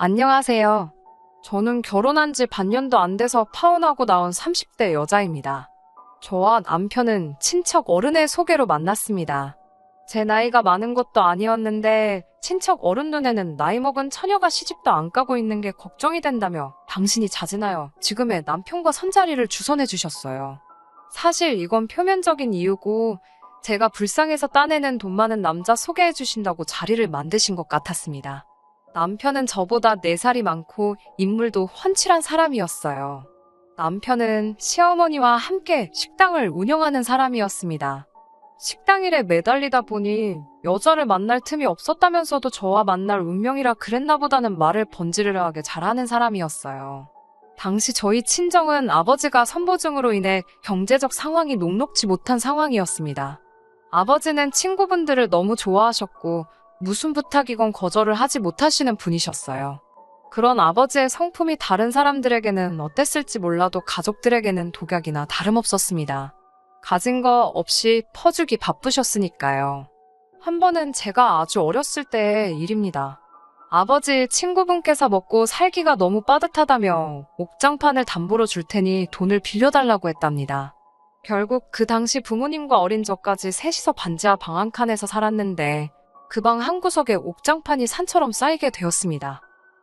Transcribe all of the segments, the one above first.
안녕하세요. 저는 결혼한 지 반년도 안 돼서 파혼하고 나온 30대 여자입니다. 저와 남편은 친척 어른의 소개로 만났습니다. 제 나이가 많은 것도 아니었는데 친척 어른 눈에는 나이 먹은 처녀가 시집도 안 가고 있는 게 걱정이 된다며 당신이 자진하여 지금의 남편과 선자리를 주선해 주셨어요. 사실 이건 표면적인 이유고 제가 불쌍해서 따내는 돈 많은 남자 소개해 주신다고 자리를 만드신 것 같았습니다. 남편은 저보다 4살이 많고 인물도 훤칠한 사람이었어요. 남편은 시어머니와 함께 식당을 운영하는 사람이었습니다. 식당 일에 매달리다 보니 여자를 만날 틈이 없었다면서도 저와 만날 운명이라 그랬나 보다는 말을 번지르르하게 잘하는 사람이었어요. 당시 저희 친정은 아버지가 선보증으로 인해 경제적 상황이 녹록지 못한 상황이었습니다. 아버지는 친구분들을 너무 좋아하셨고 무슨 부탁이건 거절을 하지 못하시는 분이셨어요. 그런 아버지의 성품이 다른 사람들에게는 어땠을지 몰라도 가족들에게는 독약이나 다름없었습니다. 가진 거 없이 퍼주기 바쁘셨으니까요. 한 번은 제가 아주 어렸을 때의 일입니다. 아버지 친구분께서 먹고 살기가 너무 빠듯하다며 옥장판을 담보로 줄 테니 돈을 빌려달라고 했답니다. 결국 그 당시 부모님과 어린 저까지 셋이서 반지하 방 한 칸에서 살았는데 그 방 한 구석에 옥장판이 산처럼 쌓이게 되었습니다.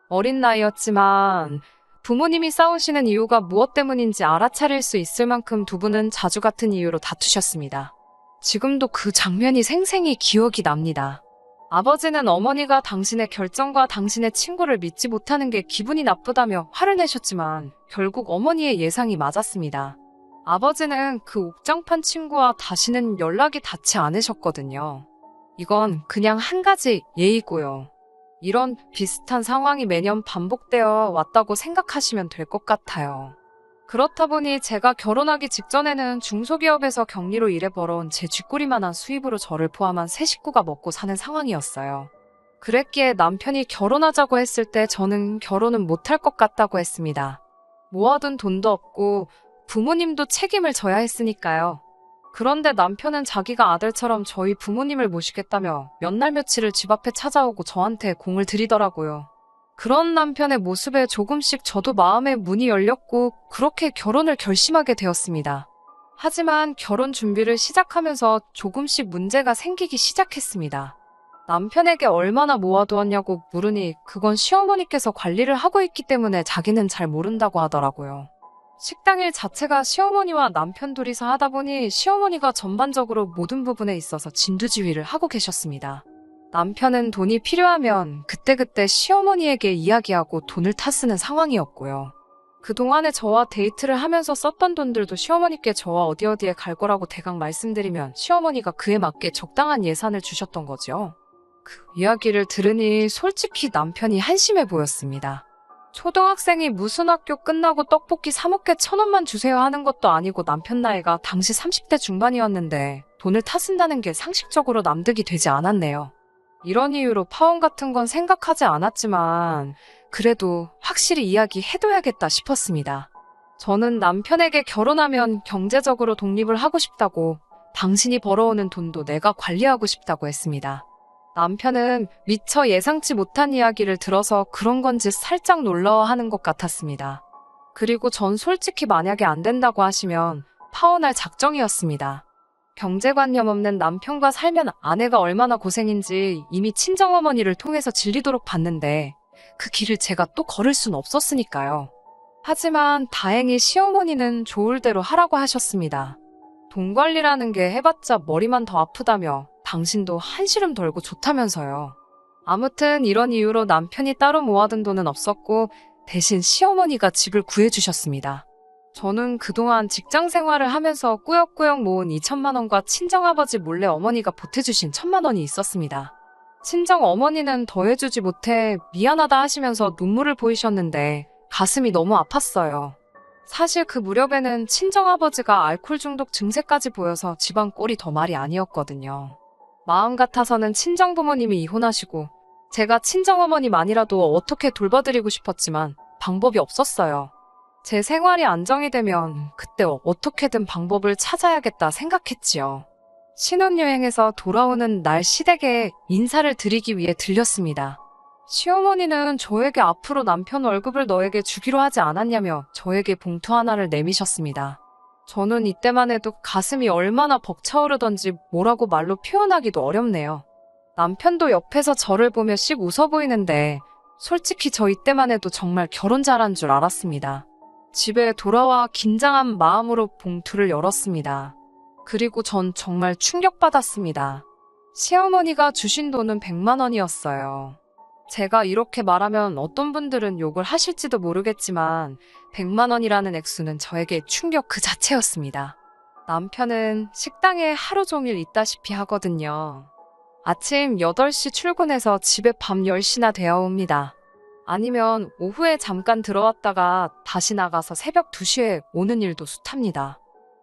어린 나이였지만 부모님이 싸우시는 이유가 무엇 때문인지 알아차릴 수 있을 만큼 두 분은 자주 같은 이유로 다투셨습니다. 지금도 그 장면이 생생히 기억이 납니다. 아버지는 어머니가 당신의 결정과 당신의 친구를 믿지 못하는 게 기분이 나쁘다며 화를 내셨지만 결국 어머니의 예상이 맞았습니다. 아버지는 그 옥장판 친구와 다시는 연락이 닿지 않으셨거든요. 이건 그냥 한 가지 예이고요. 이런 비슷한 상황이 매년 반복되어 왔다고 생각하시면 될 것 같아요. 그렇다 보니 제가 결혼하기 직전에는 중소기업에서 격리로 일해 벌어온 제 쥐꼬리만한 수입으로 저를 포함한 세 식구가 먹고 사는 상황이었어요. 그랬기에 남편이 결혼하자고 했을 때 저는 결혼은 못할 것 같다고 했습니다. 모아둔 돈도 없고 부모님도 책임을 져야 했으니까요. 그런데 남편은 자기가 아들처럼 저희 부모님을 모시겠다며 몇 날 며칠을 집 앞에 찾아오고 저한테 공을 들이더라고요. 그런 남편의 모습에 조금씩 저도 마음의 문이 열렸고 그렇게 결혼을 결심하게 되었습니다. 하지만 결혼 준비를 시작하면서 조금씩 문제가 생기기 시작했습니다. 남편에게 얼마나 모아두었냐고 물으니 그건 시어머니께서 관리를 하고 있기 때문에 자기는 잘 모른다고 하더라고요. 식당 일 자체가 시어머니와 남편 둘이서 하다 보니 시어머니가 전반적으로 모든 부분에 있어서 진두지휘를 하고 계셨습니다. 남편은 돈이 필요하면 그때그때 시어머니에게 이야기하고 돈을 타쓰는 상황이었고요. 그동안에 저와 데이트를 하면서 썼던 돈들도 시어머니께 저와 어디 어디에 갈 거라고 대강 말씀드리면 시어머니가 그에 맞게 적당한 예산을 주셨던 거죠. 그 이야기를 들으니 솔직히 남편이 한심해 보였습니다. 초등학생이 무슨 학교 끝나고 떡볶이 사 먹게 천 원만 주세요 하는 것도 아니고 남편 나이가 당시 30대 중반이었는데 돈을 타쓴다는 게 상식적으로 남득이 되지 않았네요. 이런 이유로 파혼 같은 건 생각하지 않았지만 그래도 확실히 이야기해둬야겠다 싶었습니다. 저는 남편에게 결혼하면 경제적으로 독립을 하고 싶다고 당신이 벌어오는 돈도 내가 관리하고 싶다고 했습니다. 남편은 미처 예상치 못한 이야기를 들어서 그런 건지 살짝 놀라워하는 것 같았습니다. 그리고 전 솔직히 만약에 안 된다고 하시면 파혼할 작정이었습니다. 경제관념 없는 남편과 살면 아내가 얼마나 고생인지 이미 친정어머니를 통해서 질리도록 봤는데 그 길을 제가 또 걸을 순 없었으니까요. 하지만 다행히 시어머니는 좋을 대로 하라고 하셨습니다. 돈 관리라는 게 해봤자 머리만 더 아프다며 당신도 한시름 덜고 좋다면서요. 아무튼 이런 이유로 남편이 따로 모아둔 돈은 없었고 대신 시어머니가 집을 구해주셨습니다. 저는 그동안 직장 생활을 하면서 꾸역꾸역 모은 2천만 원과 친정아버지 몰래 어머니가 보태주신 천만 원이 있었습니다. 친정 어머니는 더해주지 못해 미안하다 하시면서 눈물을 보이셨는데 가슴이 너무 아팠어요. 사실 그 무렵에는 친정아버지가 알코올 중독 증세까지 보여서 집안 꼴이 더 말이 아니었거든요. 마음 같아서는 친정부모님이 이혼하시고 제가 친정어머니만이라도 어떻게 돌봐드리고 싶었지만 방법이 없었어요. 제 생활이 안정이 되면 그때 어떻게든 방법을 찾아야겠다 생각했지요. 신혼여행에서 돌아오는 날 시댁에 인사를 드리기 위해 들렸습니다. 시어머니는 저에게 앞으로 남편 월급을 너에게 주기로 하지 않았냐며 저에게 봉투 하나를 내미셨습니다. 저는 이때만 해도 가슴이 얼마나 벅차오르던지 뭐라고 말로 표현하기도 어렵네요. 남편도 옆에서 저를 보며 씩 웃어 보이는데 솔직히 저 이때만 해도 정말 결혼 잘한 줄 알았습니다. 집에 돌아와 긴장한 마음으로 봉투를 열었습니다. 그리고 전 정말 충격받았습니다. 시어머니가 주신 돈은 100만 원이었어요. 제가 이렇게 말하면 어떤 분들은 욕을 하실지도 모르겠지만 100만 원이라는 액수는 저에게 충격 그 자체였습니다. 남편은 식당에 하루 종일 있다시피 하거든요. 아침 8시 출근해서 집에 밤 10시나 되어 옵니다. 아니면 오후에 잠깐 들어왔다가 다시 나가서 새벽 2시에 오는 일도 숱합니다.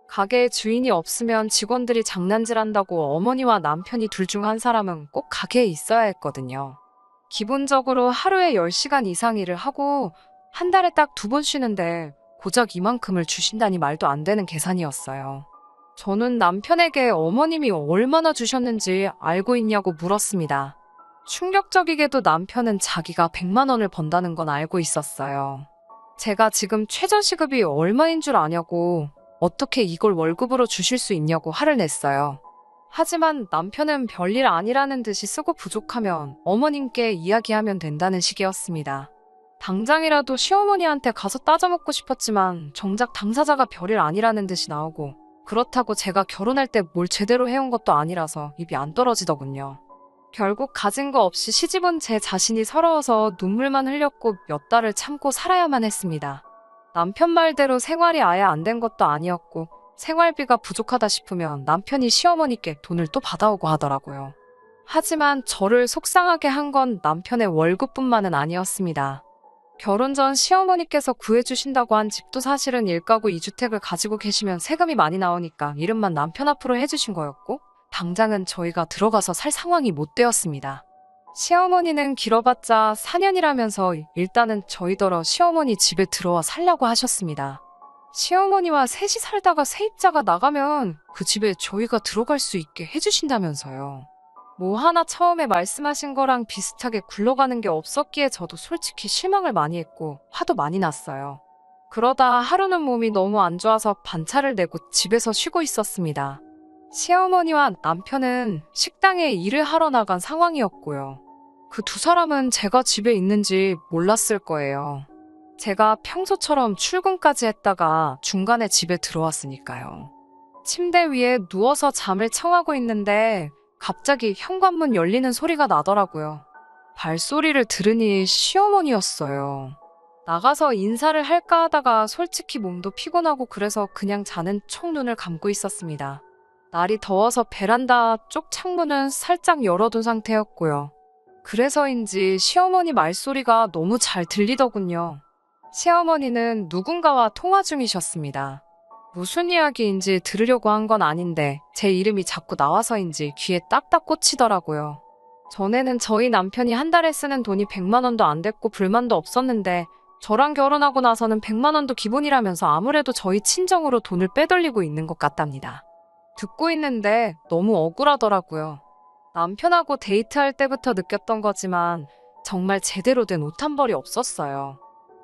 가게에 주인이 없으면 직원들이 장난질한다고 어머니와 남편이 둘 중 한 사람은 꼭 가게에 있어야 했거든요. 기본적으로 하루에 10시간 이상 일을 하고 한 달에 딱 두 번 쉬는데 고작 이만큼을 주신다니 말도 안 되는 계산이었어요. 저는 남편에게 어머님이 얼마나 주셨는지 알고 있냐고 물었습니다. 충격적이게도 남편은 자기가 100만 원을 번다는 건 알고 있었어요. 제가 지금 최저시급이 얼마인 줄 아냐고 어떻게 이걸 월급으로 주실 수 있냐고 화를 냈어요. 하지만 남편은 별일 아니라는 듯이 쓰고 부족하면 어머님께 이야기하면 된다는 식이었습니다. 당장이라도 시어머니한테 가서 따져먹고 싶었지만 정작 당사자가 별일 아니라는 듯이 나오고 그렇다고 제가 결혼할 때 뭘 제대로 해온 것도 아니라서 입이 안 떨어지더군요. 결국 가진 거 없이 시집온 제 자신이 서러워서 눈물만 흘렸고 몇 달을 참고 살아야만 했습니다. 남편 말대로 생활이 아예 안 된 것도 아니었고 생활비가 부족하다 싶으면 남편이 시어머니께 돈을 또 받아오고 하더라고요. 하지만 저를 속상하게 한 건 남편의 월급뿐만은 아니었습니다. 결혼 전 시어머니께서 구해주신다고 한 집도 사실은 일가구 2주택을 가지고 계시면 세금이 많이 나오니까 이름만 남편 앞으로 해주신 거였고 당장은 저희가 들어가서 살 상황이 못 되었습니다. 시어머니는 길어봤자 4년이라면서 일단은 저희더러 시어머니 집에 들어와 살려고 하셨습니다. 시어머니와 셋이 살다가 세입자가 나가면 그 집에 저희가 들어갈 수 있게 해주신다면서요. 뭐 하나 처음에 말씀하신 거랑 비슷하게 굴러가는 게 없었기에 저도 솔직히 실망을 많이 했고 화도 많이 났어요. 그러다 하루는 몸이 너무 안 좋아서 반차를 내고 집에서 쉬고 있었습니다. 시어머니와 남편은 식당에 일을 하러 나간 상황이었고요. 그 두 사람은 제가 집에 있는지 몰랐을 거예요. 제가 평소처럼 출근까지 했다가 중간에 집에 들어왔으니까요. 침대 위에 누워서 잠을 청하고 있는데 갑자기 현관문 열리는 소리가 나더라고요. 발소리를 들으니 시어머니였어요. 나가서 인사를 할까 하다가 솔직히 몸도 피곤하고 그래서 그냥 자는 총 눈을 감고 있었습니다. 날이 더워서 베란다 쪽 창문은 살짝 열어둔 상태였고요. 그래서인지 시어머니 말소리가 너무 잘 들리더군요. 시어머니는 누군가와 통화 중이셨습니다. 무슨 이야기인지 들으려고 한 건 아닌데 제 이름이 자꾸 나와서인지 귀에 딱딱 꽂히더라고요. 전에는 저희 남편이 한 달에 쓰는 돈이 100만 원도 안 됐고 불만도 없었는데 저랑 결혼하고 나서는 100만 원도 기본이라면서 아무래도 저희 친정으로 돈을 빼돌리고 있는 것 같답니다. 듣고 있는데 너무 억울하더라고요. 남편하고 데이트할 때부터 느꼈던 거지만 정말 제대로 된 옷 한 벌이 없었어요.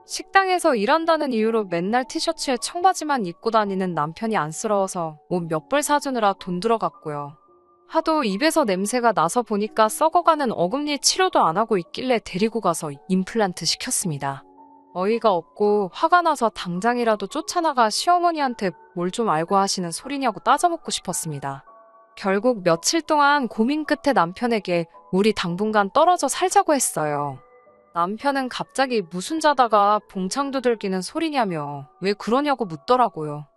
식당에서 일한다는 이유로 맨날 티셔츠에 청바지만 입고 다니는 남편이 안쓰러워서 옷 몇 벌 사주느라 돈 들어갔고요. 하도 입에서 냄새가 나서 보니까 썩어가는 어금니 치료도 안 하고 있길래 데리고 가서 임플란트 시켰습니다. 어이가 없고 화가 나서 당장이라도 쫓아나가 시어머니한테 뭘 좀 알고 하시는 소리냐고 따져먹고 싶었습니다. 결국 며칠 동안 고민 끝에 남편에게 우리 당분간 떨어져 살자고 했어요. 남편은 갑자기 무슨 자다가 봉창 두들기는 소리냐며 왜 그러냐고 묻더라고요.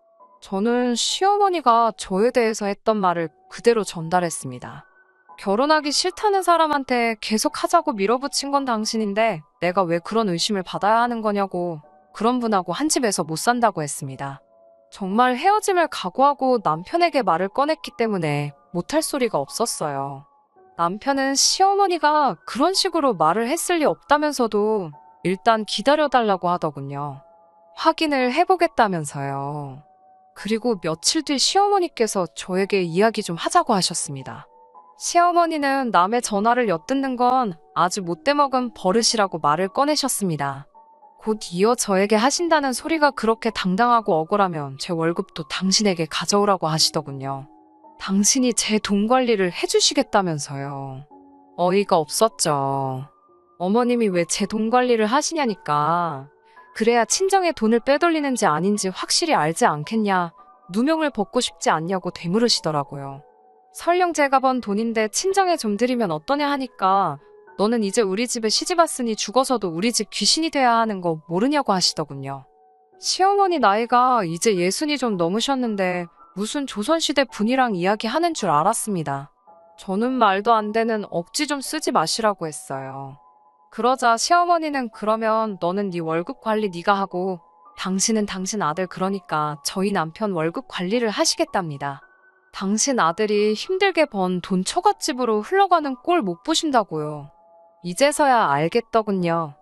저는 시어머니가 저에 대해서 했던 말을 그대로 전달했습니다. 결혼하기 싫다는 사람한테 계속 하자고 밀어붙인 건 당신인데 내가 왜 그런 의심을 받아야 하는 거냐고 그런 분하고 한 집에서 못 산다고 했습니다. 정말 헤어짐을 각오하고 남편에게 말을 꺼냈기 때문에 못할 소리가 없었어요. 남편은 시어머니가 그런 식으로 말을 했을 리 없다면서도 일단 기다려달라고 하더군요. 확인을 해보겠다면서요. 그리고 며칠 뒤 시어머니께서 저에게 이야기 좀 하자고 하셨습니다. 시어머니는 남의 전화를 엿듣는 건 아주 못돼먹은 버릇이라고 말을 꺼내셨습니다. 곧 이어 저에게 하신다는 소리가 그렇게 당당하고 억울하면 제 월급도 당신에게 가져오라고 하시더군요. 당신이 제 돈 관리를 해주시겠다면서요. 어이가 없었죠. 어머님이 왜 제 돈 관리를 하시냐니까. 그래야 친정에 돈을 빼돌리는지 아닌지 확실히 알지 않겠냐. 누명을 벗고 싶지 않냐고 되물으시더라고요. 설령 제가 번 돈인데 친정에 좀 드리면 어떠냐 하니까 너는 이제 우리 집에 시집 왔으니 죽어서도 우리 집 귀신이 돼야 하는 거 모르냐고 하시더군요. 시어머니 나이가 이제 예순이 좀 넘으셨는데 무슨 조선시대 분이랑 이야기하는 줄 알았습니다. 저는 말도 안 되는 억지 좀 쓰지 마시라고 했어요. 그러자 시어머니는 그러면 너는 네 월급 관리 네가 하고 당신은 당신 아들 그러니까 저희 남편 월급 관리를 하시겠답니다. 당신 아들이 힘들게 번 돈 처갓집으로 흘러가는 꼴 못 보신다고요. 이제서야 알겠더군요.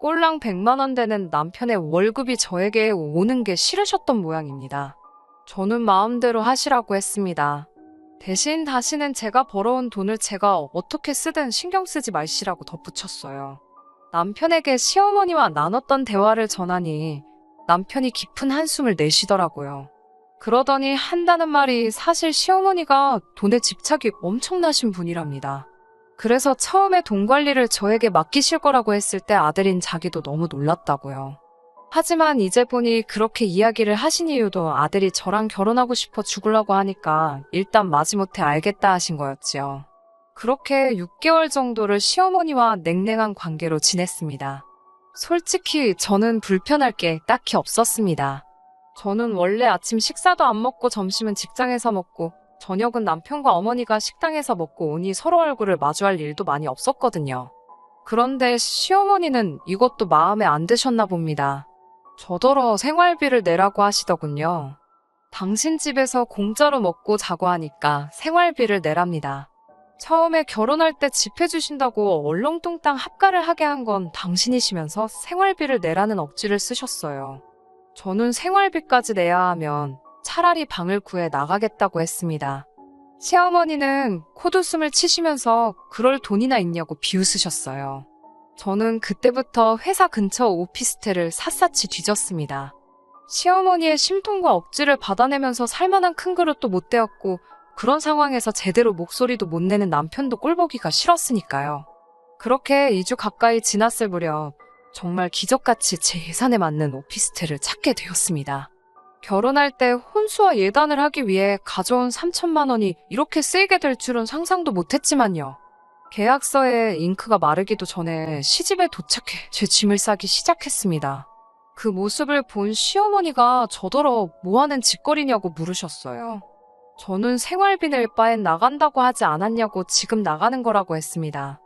꼴랑 100만 원 되는 남편의 월급이 저에게 오는 게 싫으셨던 모양입니다. 저는 마음대로 하시라고 했습니다. 대신 다시는 제가 벌어온 돈을 제가 어떻게 쓰든 신경 쓰지 마시라고 덧붙였어요. 남편에게 시어머니와 나눴던 대화를 전하니 남편이 깊은 한숨을 내쉬더라고요. 그러더니 한다는 말이 사실 시어머니가 돈에 집착이 엄청나신 분이랍니다. 그래서 처음에 돈 관리를 저에게 맡기실 거라고 했을 때 아들인 자기도 너무 놀랐다고요. 하지만 이제 보니 그렇게 이야기를 하신 이유도 아들이 저랑 결혼하고 싶어 죽으려고 하니까 일단 마지못해 알겠다 하신 거였지요. 그렇게 6개월 정도를 시어머니와 냉랭한 관계로 지냈습니다. 솔직히 저는 불편할 게 딱히 없었습니다. 저는 원래 아침 식사도 안 먹고 점심은 직장에서 먹고 저녁은 남편과 어머니가 식당에서 먹고 오니 서로 얼굴을 마주할 일도 많이 없었거든요. 그런데 시어머니는 이것도 마음에 안 드셨나 봅니다. 저더러 생활비를 내라고 하시더군요. 당신 집에서 공짜로 먹고 자고 하니까 생활비를 내랍니다. 처음에 결혼할 때 집 해주신다고 얼렁뚱땅 합가를 하게 한 건 당신이시면서 생활비를 내라는 억지를 쓰셨어요. 저는 생활비까지 내야 하면 차라리 방을 구해 나가겠다고 했습니다. 시어머니는 코웃음을 치시면서 그럴 돈이나 있냐고 비웃으셨어요. 저는 그때부터 회사 근처 오피스텔을 샅샅이 뒤졌습니다. 시어머니의 심통과 억지를 받아내면서 살만한 큰 그릇도 못 되었고 그런 상황에서 제대로 목소리도 못 내는 남편도 꼴보기가 싫었으니까요. 그렇게 2주 가까이 지났을 무렵 정말 기적같이 제 예산에 맞는 오피스텔을 찾게 되었습니다. 결혼할 때 혼수와 예단을 하기 위해 가져온 3천만 원이 이렇게 쓰이게 될 줄은 상상도 못했지만요. 계약서에 잉크가 마르기도 전에 시집에 도착해 제 짐을 싸기 시작했습니다. 그 모습을 본 시어머니가 저더러 뭐하는 짓거리냐고 물으셨어요. 저는 생활비 낼 바엔 나간다고 하지 않았냐고 지금 나가는 거라고 했습니다.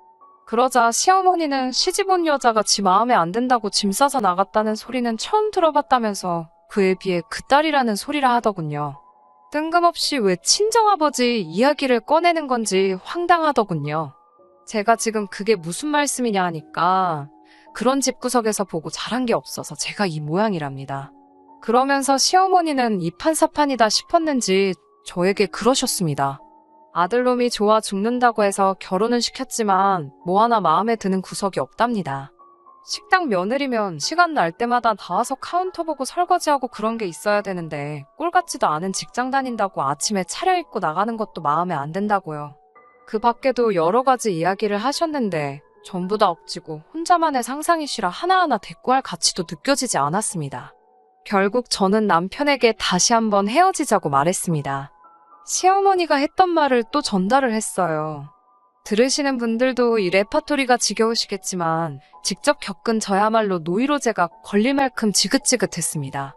그러자 시어머니는 시집 온 여자가 지 마음에 안 든다고 짐 싸서 나갔다는 소리는 처음 들어봤다면서 그에 비해 그 딸이라는 소리라 하더군요. 뜬금없이 왜 친정아버지 이야기를 꺼내는 건지 황당하더군요. 제가 지금 그게 무슨 말씀이냐 하니까 그런 집구석에서 보고 자란 게 없어서 제가 이 모양이랍니다. 그러면서 시어머니는 이 판사판이다 싶었는지 저에게 그러셨습니다. 아들놈이 좋아 죽는다고 해서 결혼은 시켰지만 뭐 하나 마음에 드는 구석이 없답니다. 식당 며느리면 시간 날 때마다 나와서 카운터 보고 설거지하고 그런 게 있어야 되는데 꼴 같지도 않은 직장 다닌다고 아침에 차려입고 나가는 것도 마음에 안 든다고요. 그 밖에도 여러 가지 이야기를 하셨는데 전부 다 억지고 혼자만의 상상이시라 하나하나 대꾸할 가치도 느껴지지 않았습니다. 결국 저는 남편에게 다시 한번 헤어지자고 말했습니다. 시어머니가 했던 말을 또 전달을 했어요. 들으시는 분들도 이 레파토리가 지겨우시겠지만 직접 겪은 저야말로 노이로제가 걸릴 만큼 지긋지긋했습니다.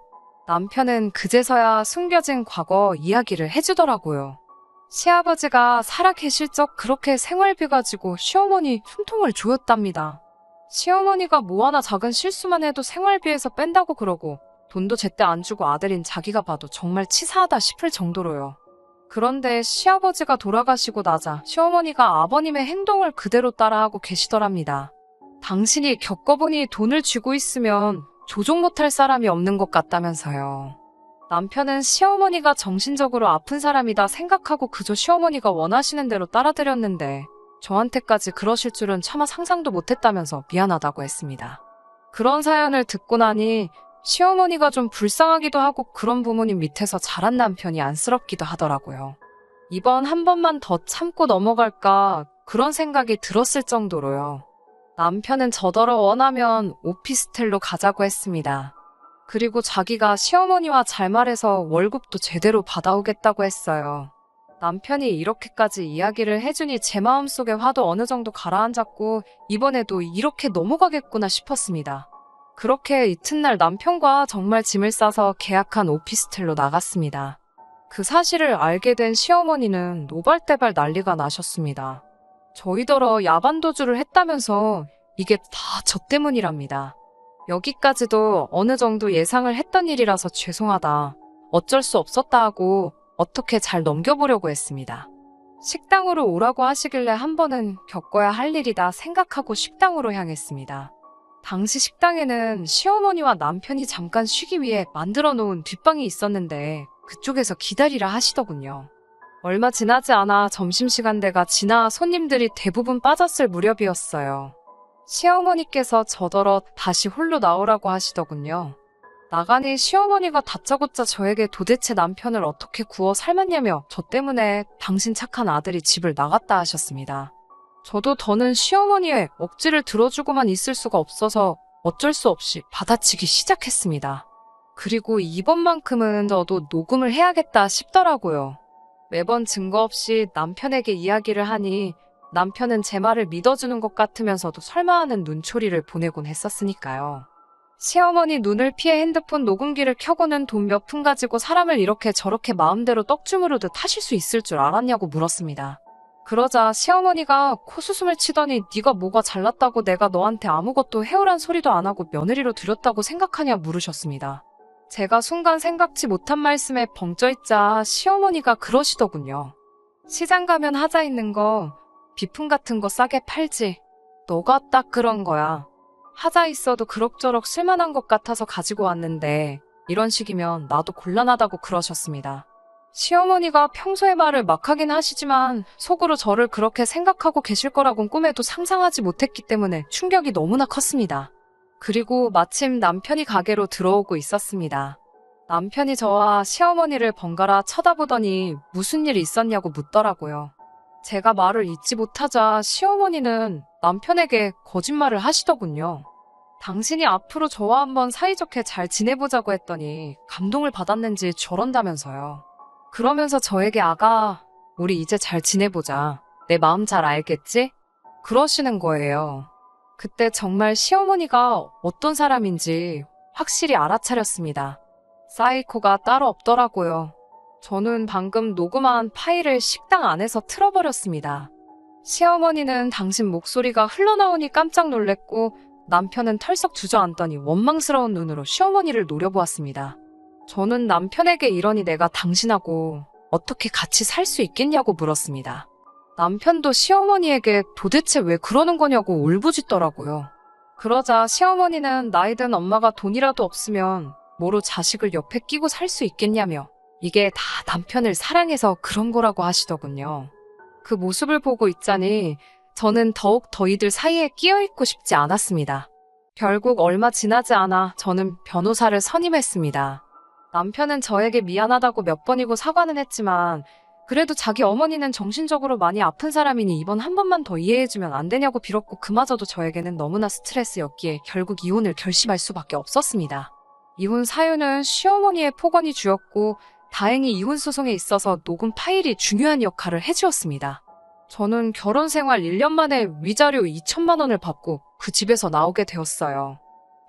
남편은 그제서야 숨겨진 과거 이야기를 해주더라고요. 시아버지가 살아 계실 적 그렇게 생활비 가지고 시어머니 숨통을 조였답니다. 시어머니가 뭐 하나 작은 실수만 해도 생활비에서 뺀다고 그러고 돈도 제때 안 주고 아들인 자기가 봐도 정말 치사하다 싶을 정도로요. 그런데 시아버지가 돌아가시고 나자 시어머니가 아버님의 행동을 그대로 따라하고 계시더랍니다. 당신이 겪어보니 돈을 쥐고 있으면 조종 못할 사람이 없는 것 같다면서요. 남편은 시어머니가 정신적으로 아픈 사람이다 생각하고 그저 시어머니가 원하시는 대로 따라드렸는데 저한테까지 그러실 줄은 차마 상상도 못했다면서 미안하다고 했습니다. 그런 사연을 듣고 나니 시어머니가 좀 불쌍하기도 하고 그런 부모님 밑에서 자란 남편이 안쓰럽기도 하더라고요. 이번 한 번만 더 참고 넘어갈까 그런 생각이 들었을 정도로요. 남편은 저더러 원하면 오피스텔로 가자고 했습니다. 그리고 자기가 시어머니와 잘 말해서 월급도 제대로 받아오겠다고 했어요. 남편이 이렇게까지 이야기를 해주니 제 마음속의 화도 어느 정도 가라앉았고 이번에도 이렇게 넘어가겠구나 싶었습니다. 그렇게 이튿날 남편과 정말 짐을 싸서 계약한 오피스텔로 나갔습니다. 그 사실을 알게 된 시어머니는 노발대발 난리가 나셨습니다. 저희더러 야반도주를 했다면서 이게 다 저 때문이랍니다. 여기까지도 어느 정도 예상을 했던 일이라서 죄송하다. 어쩔 수 없었다 하고 어떻게 잘 넘겨보려고 했습니다. 식당으로 오라고 하시길래 한 번은 겪어야 할 일이다 생각하고 식당으로 향했습니다. 당시 식당에는 시어머니와 남편이 잠깐 쉬기 위해 만들어 놓은 뒷방이 있었는데 그쪽에서 기다리라 하시더군요. 얼마 지나지 않아 점심시간대가 지나 손님들이 대부분 빠졌을 무렵이었어요. 시어머니께서 저더러 다시 홀로 나오라고 하시더군요. 나가니 시어머니가 다짜고짜 저에게 도대체 남편을 어떻게 구워 삶았냐며 저 때문에 당신 착한 아들이 집을 나갔다 하셨습니다. 저도 더는 시어머니의 억지를 들어주고만 있을 수가 없어서 어쩔 수 없이 받아치기 시작했습니다. 그리고 이번만큼은 저도 녹음을 해야겠다 싶더라고요. 매번 증거 없이 남편에게 이야기를 하니 남편은 제 말을 믿어주는 것 같으면서도 설마 하는 눈초리를 보내곤 했었으니까요. 시어머니 눈을 피해 핸드폰 녹음기를 켜고는 돈 몇 푼 가지고 사람을 이렇게 저렇게 마음대로 떡주무르듯 하실 수 있을 줄 알았냐고 물었습니다. 그러자 시어머니가 코수숨을 치더니 네가 뭐가 잘났다고 내가 너한테 아무것도 해오란 소리도 안 하고 며느리로 들였다고 생각하냐 물으셨습니다. 제가 순간 생각지 못한 말씀에 벙쪄있자 시어머니가 그러시더군요. 시장 가면 하자 있는 거 비품 같은 거 싸게 팔지. 너가 딱 그런 거야. 하자 있어도 그럭저럭 쓸만한 것 같아서 가지고 왔는데 이런 식이면 나도 곤란하다고 그러셨습니다. 시어머니가 평소에 말을 막 하긴 하시지만 속으로 저를 그렇게 생각하고 계실 거라곤 꿈에도 상상하지 못했기 때문에 충격이 너무나 컸습니다. 그리고 마침 남편이 가게로 들어오고 있었습니다. 남편이 저와 시어머니를 번갈아 쳐다보더니 무슨 일 있었냐고 묻더라고요. 제가 말을 잊지 못하자 시어머니는 남편에게 거짓말을 하시더군요. 당신이 앞으로 저와 한번 사이좋게 잘 지내보자고 했더니 감동을 받았는지 저런다면서요. 그러면서 저에게 아가, 우리 이제 잘 지내보자. 내 마음 잘 알겠지? 그러시는 거예요. 그때 정말 시어머니가 어떤 사람인지 확실히 알아차렸습니다. 사이코가 따로 없더라고요. 저는 방금 녹음한 파일을 식당 안에서 틀어버렸습니다. 시어머니는 당신 목소리가 흘러나오니 깜짝 놀랬고 남편은 털썩 주저앉더니 원망스러운 눈으로 시어머니를 노려보았습니다. 저는 남편에게 이러니 내가 당신하고 어떻게 같이 살 수 있겠냐고 물었습니다. 남편도 시어머니에게 도대체 왜 그러는 거냐고 울부짖더라고요. 그러자 시어머니는 나이든 엄마가 돈이라도 없으면 뭐로 자식을 옆에 끼고 살 수 있겠냐며 이게 다 남편을 사랑해서 그런 거라고 하시더군요. 그 모습을 보고 있자니 저는 더욱 더 이들 사이에 끼어 있고 싶지 않았습니다. 결국 얼마 지나지 않아 저는 변호사를 선임했습니다. 남편은 저에게 미안하다고 몇 번이고 사과는 했지만 그래도 자기 어머니는 정신적으로 많이 아픈 사람이니 이번 한 번만 더 이해해주면 안 되냐고 빌었고 그마저도 저에게는 너무나 스트레스였기에 결국 이혼을 결심할 수밖에 없었습니다. 이혼 사유는 시어머니의 폭언이 주였고 다행히 이혼 소송에 있어서 녹음 파일이 중요한 역할을 해주었습니다. 저는 결혼 생활 1년 만에 위자료 2천만 원을 받고 그 집에서 나오게 되었어요.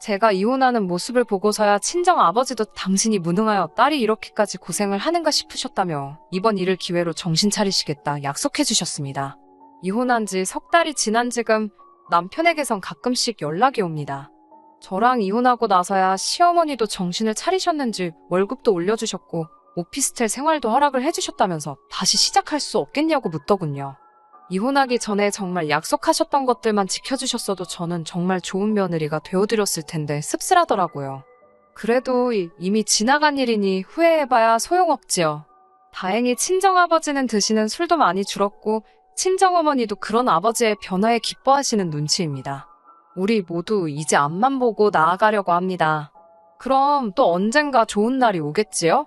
제가 이혼하는 모습을 보고서야 친정 아버지도 당신이 무능하여 딸이 이렇게까지 고생을 하는가 싶으셨다며 이번 일을 기회로 정신 차리시겠다 약속해 주셨습니다. 이혼한 지 석 달이 지난 지금 남편에게선 가끔씩 연락이 옵니다. 저랑 이혼하고 나서야 시어머니도 정신을 차리셨는지 월급도 올려주셨고 오피스텔 생활도 허락을 해주셨다면서 다시 시작할 수 없겠냐고 묻더군요. 이혼하기 전에 정말 약속하셨던 것들만 지켜주셨어도 저는 정말 좋은 며느리가 되어드렸을 텐데 씁쓸하더라고요. 그래도 이- 이미 지나간 일이니 후회해봐야 소용없지요. 다행히 친정아버지는 드시는 술도 많이 줄었고, 친정어머니도 그런 아버지의 변화에 기뻐하시는 눈치입니다. 우리 모두 이제 앞만 보고 나아가려고 합니다. 그럼 또 언젠가 좋은 날이 오겠지요?